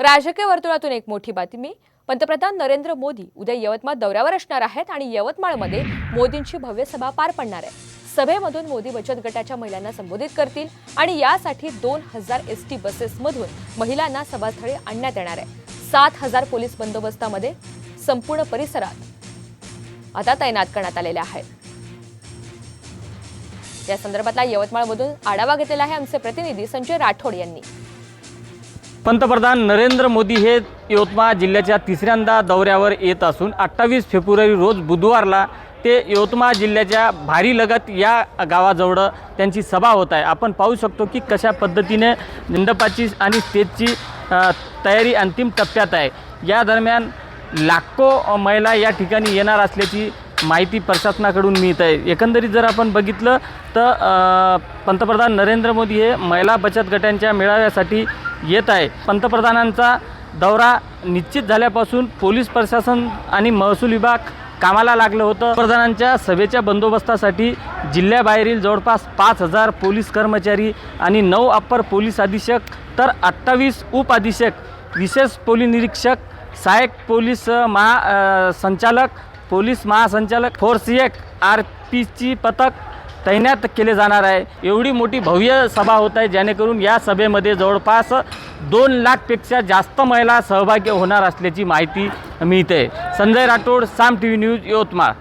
राजकीय वर्तुळातून एक मोठी बातमी. पंतप्रधान नरेंद्र मोदी उद्या यवतमाळ दौऱ्यावर असणार आहेत आणि यवतमाळमध्ये मोदींची भव्य सभा पार पडणार आहे. सभेमधून मोदी बचत गटाच्या महिलांना संबोधित करतील आणि यासाठी दोन हजार एस टी बसेसमधून महिलांना सभास्थळी आणण्यात येणार आहे. सात हजार पोलीस बंदोबस्तामध्ये संपूर्ण परिसरात आता तैनात करण्यात आलेल्या आहेत. या संदर्भातला यवतमाळमधून आढावा घेतलेला आहे आमचे प्रतिनिधी संजय राठोड यांनी. पंतप्रधान नरेंद्र मोदी हे यवतमाळ जिल्ह्याच्या तिसऱ्यांदा दौऱ्यावर येत असून अठ्ठावीस फेब्रुवारी रोज बुधवारला ते यवतमाळ जिल्ह्याच्या भारी लगत या गावाजवळ त्यांची सभा होत आहे. आपण पाहू शकतो की कशा पद्धतीने मंडपाची आणि स्टेजची तयारी अंतिम टप्प्यात आहे. या दरम्यान लाखो महिला या ठिकाणी येणार असल्याची माहिती प्रशासनाकडून मिळत आहे. एकंदरीत जर आपण बघितलं तर पंतप्रधान नरेंद्र मोदी हे महिला बचत गटांच्या मेळाव्यासाठी येत आहे. पंतप्रधानांचा दौरा निश्चित झाल्यापासून पोलीस प्रशासन आणि महसूल विभाग कामाला लागलं होतं. प्रधानांच्या सभेच्या बंदोबस्तासाठी जिल्ह्याबाहेरील जवळपास पाच हजार पोलीस कर्मचारी आणि नऊ अप्पर पोलीस अधीक्षक तर अठ्ठावीस उपअधीक्षक विशेष पोलीस निरीक्षक सहाय्यक पोलीस महा संचालक पोलीस महासंचालक फोर्स एक आर पीची पथक तैनात केले जाणार आहे. एवढी मोठी भव्य सभा होत आहे जेणेकरून या सभेमध्ये जवळपास दोन लाखपेक्षा जास्त महिला सहभागी होणार असल्याची माहिती मिळते. Sanjay Rathod Saam T V news Yavatmal.